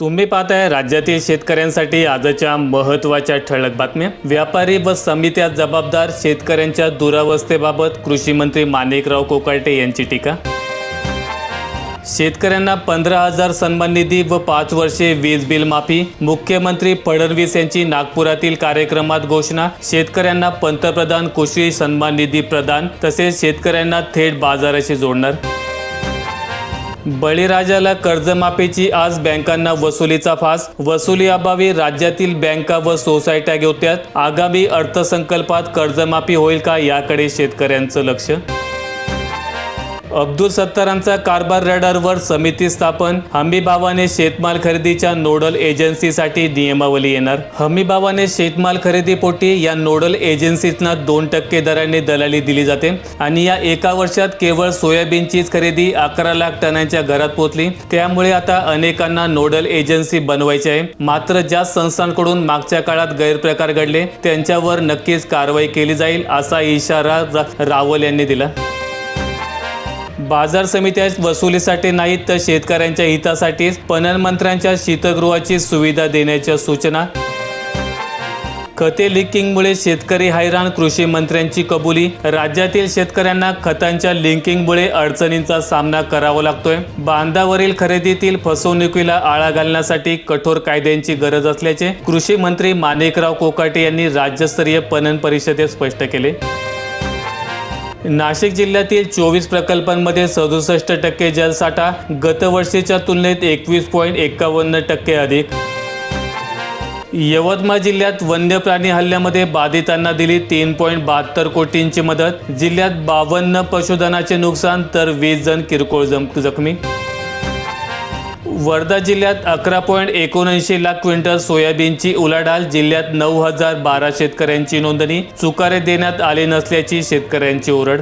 तुम्ही पाहताय राज्यातील शेतकऱ्यांसाठी आजच्या महत्त्वाच्या ठळक बातम्या. व्यापारी व समित्या जबाबदार शेतकऱ्यांच्या दुरावस्थेबाबत कृषी मंत्री माणिकराव कोकाटे यांची टीका. शेतकऱ्यांना पंधरा हजार सन्मान निधी व पाच वर्षे वीज बिल माफी. मुख्यमंत्री फडणवीस यांची नागपुरातील कार्यक्रमात घोषणा. शेतकऱ्यांना पंतप्रधान कृषी सन्मान निधी प्रदान तसेच शेतकऱ्यांना थेट बाजाराशी जोडणार. बळीराजाला कर्जमाफीची आज बँकांना वसुलीचा फास. वसुली अभावी राज्यातील बँका व सोसायट्या घेवत्यात. आगामी अर्थसंकल्पात कर्जमाफी होईल का याकडे शेतकऱ्यांचं लक्ष? अब्दुल सत्तारांचा कारभार रडारवर समिती स्थापन हमीभावाने शेतमाल खरेदीच्या नोडल एजन्सीसाठी नियमावली येणार. हमीभावाने शेतमाल शेतमाल खरेदीपोटी या नोडल एजन्सीजना दोन टक्के दराने दलाली दिली जाते आणि या एका वर्षात केवळ सोयाबीनचीच खरेदी अकरा लाख टनांच्या घरात पोहोचली. त्यामुळे आता अनेकांना नोडल एजन्सी बनवायची आहे. मात्र ज्या संस्थांकडून मागच्या काळात गैरप्रकार घडले त्यांच्यावर नक्कीच कारवाई केली जाईल असा इशारा रावल यांनी दिला. बाजार समित्या वसुलीसाठी नाहीत तर शेतकऱ्यांच्या हितासाठी पणन मंत्र्यांच्या शीतगृहाची सुविधा देण्याच्या सूचना. खते लिंकिंगमुळे शेतकरी हैराण कृषी मंत्र्यांची कबुली. राज्यातील शेतकऱ्यांना खतांच्या लिंकिंगमुळे अडचणींचा सामना करावा लागतोय. बांधावरील खरेदीतील फसवणुकीला आळा घालण्यासाठी कठोर कायद्यांची गरज असल्याचे कृषी मंत्री माणिकराव कोकाटे यांनी राज्यस्तरीय पणन परिषदेत स्पष्ट केले. नाशिक जिल्ह्यातील चोवीस प्रकल्पांमध्ये सदुसष्ट टक्के जलसाठा गतवर्षीच्या तुलनेत एकवीस पॉईंट एकावन्न टक्के अधिक. यवतमाळ जिल्ह्यात वन्य प्राणी हल्ल्यामध्ये बाधितांना दिली तीन पॉईंट बहात्तर कोटींची मदत. जिल्ह्यात बावन्न पशुधनाचे नुकसान तर वीस जण किरकोळ जम जखमी. वर्धा जिल्ह्यात अकरा पॉईंट एकोणऐंशी लाख क्विंटल सोयाबीनची उलाढाल जिल्ह्यात नऊ हजार बारा शेतकऱ्यांची नोंदणी चुकारे देण्यात आले नसल्याची शेतकऱ्यांची ओरड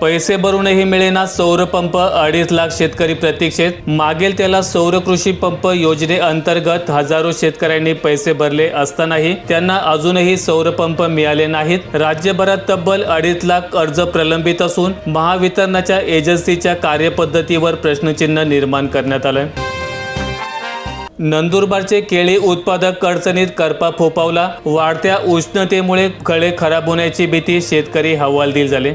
पैसे भरूनही मिळेना सौर पंप. अडीच लाख शेतकरी प्रतीक्षेत. मागेल त्याला सौर कृषी पंप योजनेअंतर्गत हजारो शेतकऱ्यांनी पैसे भरले असतानाही त्यांना अजूनही सौर पंप मिळाले नाहीत. राज्यभरात तब्बल अडीच लाख अर्ज प्रलंबित असून महावितरणाच्या एजन्सीच्या कार्यपद्धतीवर प्रश्नचिन्ह निर्माण करण्यात आलंय. नंदुरबारचे केळी उत्पादक अडचणीत करपा फोपावला वाढत्या उष्णतेमुळे फळे खराब होण्याची भीती शेतकरी हवालदिल झाले.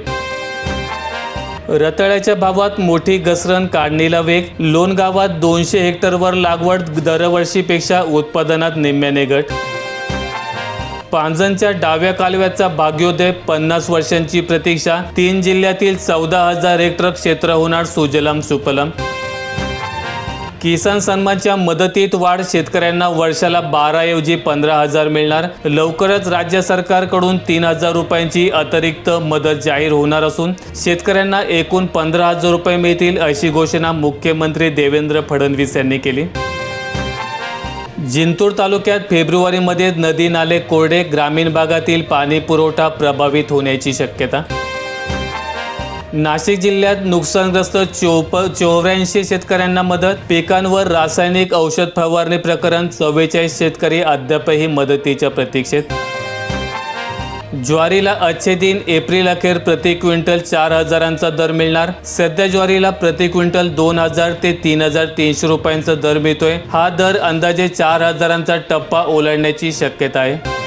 रताळ्याच्या भावात मोठी घसरण काढणीला वेग. लोणगावात दोनशे हेक्टरवर लागवड दरवर्षीपेक्षा उत्पादनात निम्म्याने घट. पांजणच्या डाव्या कालव्याचा भाग्योदय पन्नास वर्षांची प्रतीक्षा. तीन जिल्ह्यातील चौदा हजार हेक्टर क्षेत्र होणार सुजलम सुफलम. किसान सन्मानच्या मदतीत वाढ शेतकऱ्यांना वर्षाला बारा ऐवजी पंधरा हजार मिळणार. लवकरच राज्य सरकारकडून तीन हजार रुपयांची अतिरिक्त मदत जाहीर होणार असून शेतकऱ्यांना एकूण पंधरा हजार रुपये मिळतील अशी घोषणा मुख्यमंत्री देवेंद्र फडणवीस यांनी केली. जिंतूर तालुक्यात फेब्रुवारीमध्ये नदी नाले कोरडे ग्रामीण भागातील पाणी पुरवठा प्रभावित होण्याची शक्यता नाशिक जिल्ह्यात नुकसानग्रस्त चोप चौऱ्याऐंशी शेतकऱ्यांना मदत पिकांवर रासायनिक औषध फवारणी प्रकरण चव्वेचाळीस शेतकरी अद्यापही मदतीच्या प्रतीक्षेत. ज्वारीला अच्छे दिन एप्रिल अखेर प्रति क्विंटल चार हजारांचा दर मिळणार. सध्या ज्वारीला प्रति क्विंटल दोन हजार ते तीन हजार तीनशे रुपयांचा दर मिळतोय. हा दर अंदाजे चार हजारांचा टप्पा ओलांडण्याची शक्यता आहे.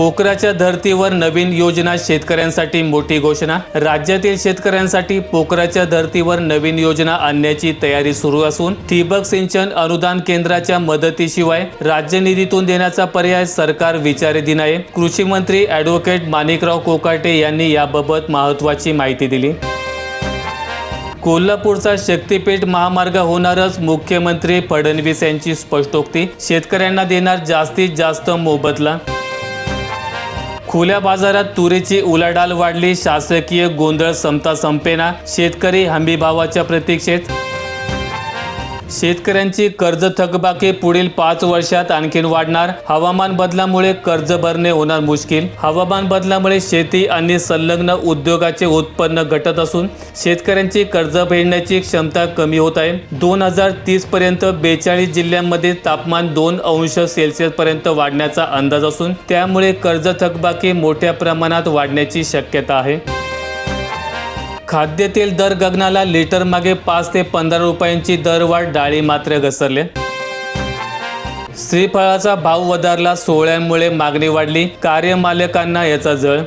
पोखराच्या धर्तीवर नवीन योजना शेतकऱ्यांसाठी मोठी घोषणा. राज्यातील शेतकऱ्यांसाठी पोखराच्या धर्तीवर नवीन योजना आणण्याची तयारी सुरू असून ठिबक सिंचन अनुदान केंद्राच्या मदतीशिवाय राज्य निधीतून देण्याचा पर्याय सरकार विचाराधीन आहे कृषी मंत्री ॲडव्होकेट माणिकराव कोकाटे यांनी याबाबत महत्वाची माहिती दिली. कोल्हापूरचा शक्तीपीठ महामार्ग होणारच मुख्यमंत्री फडणवीस यांची स्पष्टोक्ती. शेतकऱ्यांना देणार जास्तीत जास्त मोबदला खुल्या बाजारात तुरीची उलाढाल वाढली. शासकीय गोंधळ संपता संपेना. शेतकरी हमीभावाच्या प्रतीक्षेत शेतकऱ्यांची कर्ज थकबाकी पुढील पाच वर्षात आणखीन वाढणार. हवामान बदलामुळे कर्ज भरणे होणार मुश्किल. हवामान बदलामुळे शेती आणि संलग्न उद्योगाचे उत्पन्न घटत असून शेतकऱ्यांची कर्ज फेडण्याची क्षमता कमी होत आहे. दोन हजार तीस पर्यंत बेचाळीस जिल्ह्यांमध्ये तापमान दोन अंश सेल्सिअस पर्यंत वाढण्याचा अंदाज असून त्यामुळे कर्ज थकबाकी मोठ्या प्रमाणात वाढण्याची शक्यता आहे. खाद्यतेल दर गगनाला लिटर मागे पाच ते पंधरा रुपयांची दरवाढ डाळी मात्र घसरले. श्रीफळाचा भाव वधारला सोहळ्यांमुळे मागणी वाढली. कार्यमालकांना याचा जळ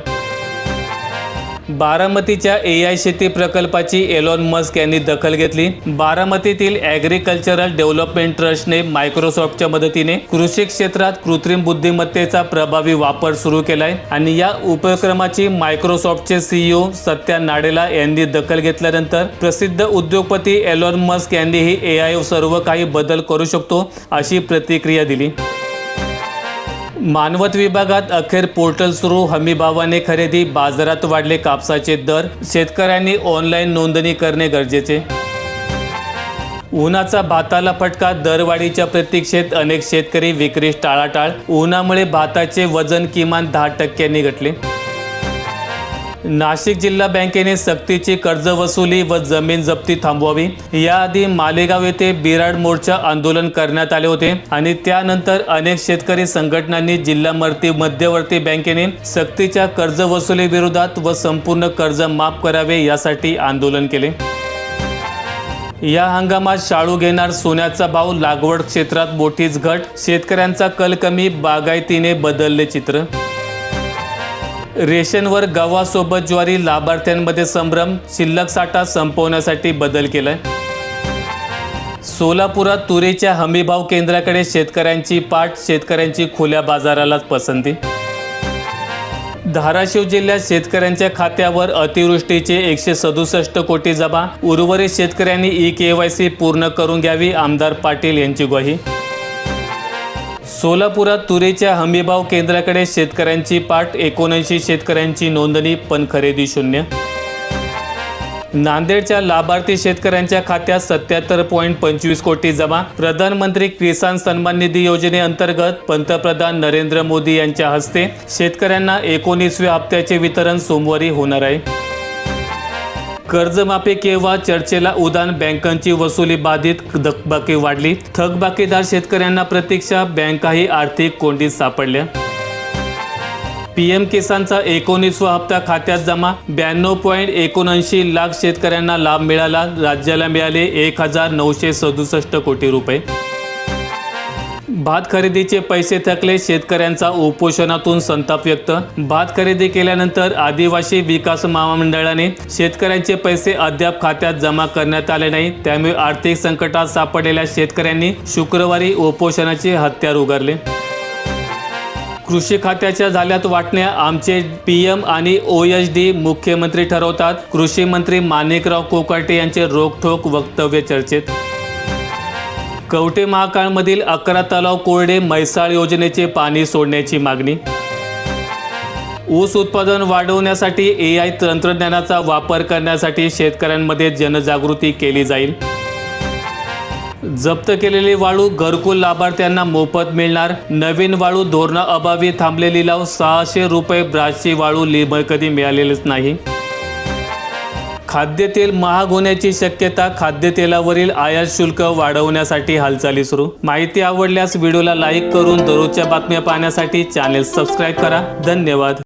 बारामतीच्या ए आय शेती प्रकल्पाची एलॉन मस्क यांनी दखल घेतली. बारामतीतील ॲग्रिकल्चरल डेव्हलपमेंट ट्रस्टने मायक्रोसॉफ्टच्या मदतीने कृषी क्षेत्रात कृत्रिम बुद्धिमत्तेचा प्रभावी वापर सुरू केलाय आणि या उपक्रमाची मायक्रोसॉफ्टचे सीईओ सत्या नाडेला यांनी दखल घेतल्यानंतर प्रसिद्ध उद्योगपती एलॉन मस्क यांनीही ए आय सर्व काही बदल करू शकतो अशी प्रतिक्रिया दिली. मानवत विभागात अखेर पोर्टल सुरू. हमीभावाने खरेदी बाजारात वाढले कापसाचे दर. शेतकऱ्यांनी ऑनलाईन नोंदणी करणे गरजेचे. उन्हाचा भाताला फटका दरवाढीच्या प्रतीक्षेत अनेक शेतकरी विक्रीस टाळाटाळ. उन्हामुळे भाताचे वजन किमान दहा टक्क्यांनी घटले. नाशिक जिल्हा बँकेने सक्तीची कर्ज वसुली व जमीन जप्ती थांबवावी. याआधी मालेगाव येथे बिराड मोर्चा आंदोलन करण्यात आले होते आणि त्यानंतर अनेक शेतकरी संघटनांनी जिल्हामर्ती मध्यवर्ती बँकेने सक्तीच्या कर्ज वसुली विरोधात व संपूर्ण कर्ज माफ करावे यासाठी आंदोलन केले. या हंगामात शाळू घेणार सोन्याचा भाव लागवड क्षेत्रात मोठीच घट. शेतकऱ्यांचा कल कमी बागायतीने बदलले चित्र रेशनवर गव्हासोबत ज्वारी लाभार्थ्यांमध्ये संभ्रम शिल्लक साठा संपवण्यासाठी बदल केलाय. सोलापुरात तुरीच्या हमीभाव केंद्राकडे शेतकऱ्यांची पाठ शेतकऱ्यांची खुल्या बाजारालाच पसंती. धाराशिव जिल्ह्यात शेतकऱ्यांच्या खात्यावर अतिवृष्टीचे एकशे सदुसष्ट कोटी जमा. उर्वरित शेतकऱ्यांनी ई के वाय सी पूर्ण करून घ्यावी आमदार पाटील यांची ग्वाही. सोलापुरात तुरीच्या हमीभाव केंद्राकडे शेतकऱ्यांची पाठ एकोणऐंशी शेतकऱ्यांची नोंदणी पण खरेदी शून्य. नांदेडच्या लाभार्थी शेतकऱ्यांच्या खात्यात सत्याहत्तर पॉईंट पंचवीस कोटी जमा. प्रधानमंत्री किसान सन्मान निधी योजनेअंतर्गत पंतप्रधान नरेंद्र मोदी यांच्या हस्ते शेतकऱ्यांना एकोणीसव्या हप्त्याचे वितरण सोमवारी होणार आहे. कर्जमाफी केव्हा चर्चेला उदान बँकांची वसुली बाधित थकबाकी वाढली. थकबाकीदार शेतकऱ्यांना प्रतीक्षा बँकाही आर्थिक कोंडीत सापडल्या. पीएम किसानचा एकोणीसवा हप्ता खात्यात जमा. ब्याण्णव पॉईंट एकोणऐंशी लाख शेतकऱ्यांना लाभ मिळाला. राज्याला मिळाले एक हजार नऊशे सदुसष्ट कोटी रुपये. भात खरेदीचे पैसे थकले शेतकऱ्यांचा उपोषणातून संताप व्यक्त. भात खरेदी केल्यानंतर आदिवासी विकास महामंडळाने शेतकऱ्यांचे पैसे अद्याप खात्यात जमा करण्यात आले नाही. त्यामुळे आर्थिक संकटात सापडलेल्या शेतकऱ्यांनी शुक्रवारी उपोषणाचे हत्यार उगारले. कृषी खात्याच्या झाल्यात वाटण्या आमचे पीएम आणि ओ एच डी मुख्यमंत्री ठरवतात. कृषी मंत्री माणिकराव कोकाटे यांचे रोखोक वक्तव्य चर्चेत. कवटे महाकाळमधील अकरा तलाव कोरडे म्हैसाळ योजनेचे पाणी सोडण्याची मागणी. ऊस उत्पादन वाढवण्यासाठी ए आय तंत्रज्ञानाचा वापर करण्यासाठी शेतकऱ्यांमध्ये जनजागृती केली जाईल. जप्त केलेली वाळू घरकुल लाभार्थ्यांना मोफत मिळणार. नवीन वाळू धोरणाअभावी थांबलेली लाव सहाशे रुपये ब्राशची वाळू लिबळ कधी मिळालेलीच नाही. खाद्यतेल महाग होण्याची शक्यता खाद्यतेलावरील आयात शुल्क वाढवण्यासाठी हालचाली सुरू. माहिती आवडल्यास व्हिडिओला लाईक करून दररोजच्या बातम्या पाहण्यासाठी चॅनेल सबस्क्राईब करा. धन्यवाद.